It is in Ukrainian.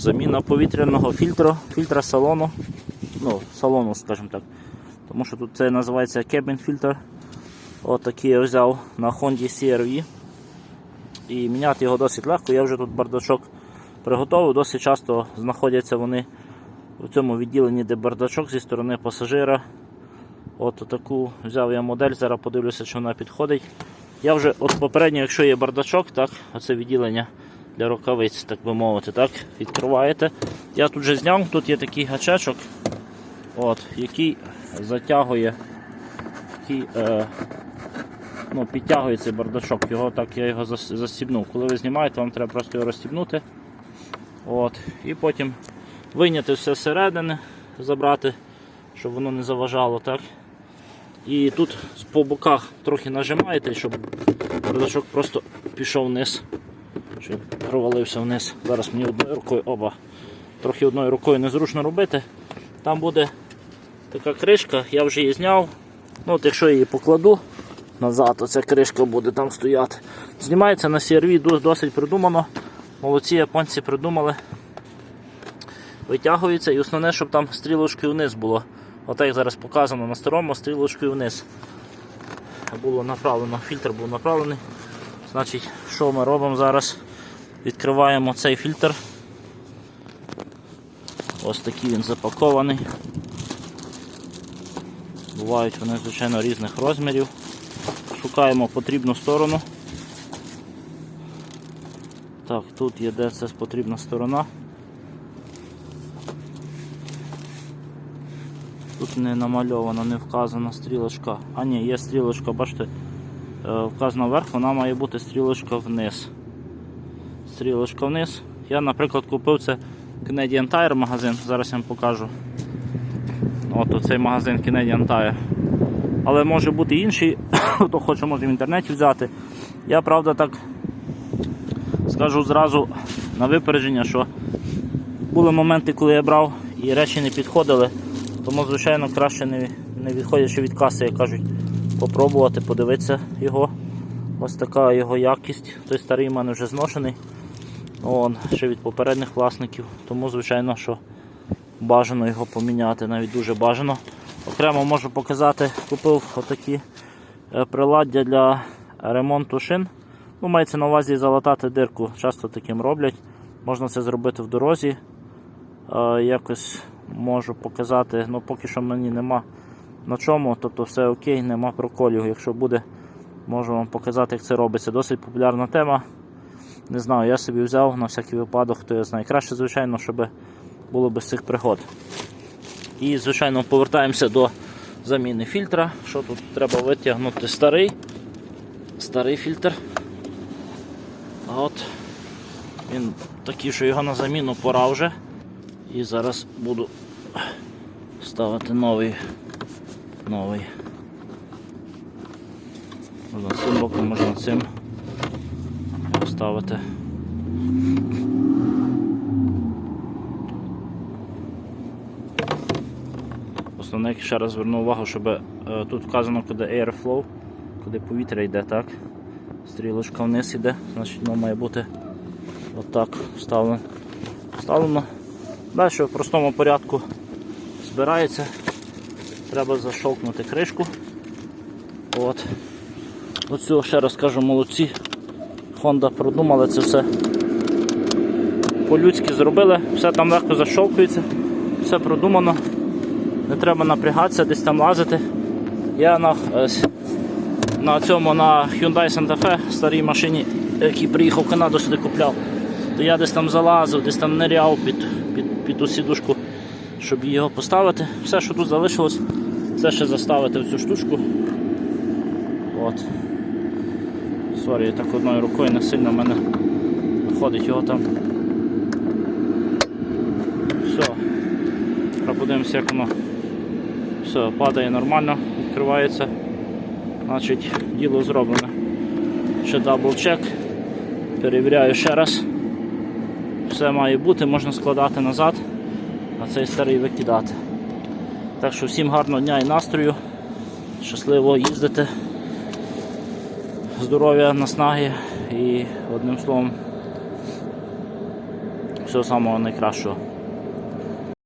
Заміна повітряного фільтру, фільтра салону. Ну, салону, скажімо так. Тому що тут це називається cabin filter. Отакий я взяв на Honda CR-V. І міняти його досить легко. Я вже тут бардачок приготував. Досить часто знаходяться вони в цьому відділенні, де бардачок зі сторони пасажира. От таку взяв я модель, зараз подивлюся, чи вона підходить. Я вже от попередньо, якщо є бардачок, так, оце відділення для рукавиць, так би мовити, так, відкриваєте. Я тут вже зняв, тут є такий гачечок, от, який затягує, який, е, ну, підтягує цей бардачок. Його так я його застібнув. Коли ви знімаєте, вам треба просто його розстібнути. От, і потім вийняти все зсередини, забрати, щоб воно не заважало. так. І тут по боках трохи нажимаєте, щоб бардачок просто пішов вниз, щоб провалився вниз. Зараз мені одною рукою оба. Трохи одною рукою незручно робити. Там буде така кришка, я вже її зняв. Ну, от Якщо я її покладу назад, то ця кришка буде там стояти. Знімається на CRV, досить придумано. Молодці японці придумали. Витягується і основне, щоб там стрілочкою вниз було. Отак як зараз показано на старому стрілочкою вниз. Було направлено, фільтр був направлений. Значить, що ми робимо зараз? Відкриваємо цей фільтр. Ось такий він запакований. Бувають вони, звичайно, різних розмірів. Шукаємо потрібну сторону. Так, тут є де це потрібна сторона. Тут не намальована, не вказана стрілочка. А ні, є стрілочка, бачите, е, вказана вверх, вона має бути стрілочка вниз. Стрілочка вниз. Я, наприклад, купив це Canadian Tire магазин, зараз я вам покажу. От оцей магазин Canadian Tire. Але може бути інший, хто хоче може в інтернеті взяти. Я правда так скажу зразу на випередження, що були моменти, коли я брав і речі не підходили. Тому, звичайно, краще не, не відходячи від каси, як кажуть, попробувати, подивитися його. Ось така його якість. Той старий в мене вже зношений. Он, ще від попередніх власників. Тому, звичайно, що бажано його поміняти, навіть дуже бажано. Окремо можу показати, купив отакі е, приладдя для ремонту шин. Ну, мається на увазі залатати дирку. Часто таким роблять. Можна це зробити в дорозі. Е, Якось можу показати, ну поки що мені нема на чому, тобто все окей, нема проколів. Якщо буде, можу вам показати, як це робиться. Досить популярна тема. Не знаю, я собі взяв на всякий випадок, хто я знає. Краще, звичайно, щоб було без цих пригод. І, звичайно, повертаємося до заміни фільтра. Що тут треба витягнути старий. Старий фільтр. От. Він такий, що його на заміну пора вже. І зараз буду ставити новий. Новий. Можна цим боком, можна цим поставити. Основне, ще раз зверну увагу, щоб е, тут вказано, куди airflow, куди повітря йде, так? Стрілочка вниз йде, значить воно має бути отак вставлено. вставлено. Далі в простому порядку збирається. Треба защолкнути кришку. От. Оцю ще раз кажу, молодці. Honda продумали це все. По-людськи зробили, все там легко защолкується, все продумано. Не треба напрягатися, десь там лазити. Я на, на цьому на Hyundai Santa Fe старій машині, який приїхав в Канаду сюди купляв, то я десь там залазив, десь там ниряв під, під, під ту сідушку, щоб його поставити. Все, що тут залишилось, це ще заставити в цю штучку. От. Сорі, так одною рукою не сильно в мене виходить його там. Все. Подивимося, як воно все падає нормально, відкривається. Значить, діло зроблене. Ще дабл чек. Перевіряю ще раз. Все має бути, можна складати назад, а цей старий викидати. Так що всім гарного дня і настрою. Щасливо їздити. Здоров'я, наснаги і одним словом Всього самого найкращого.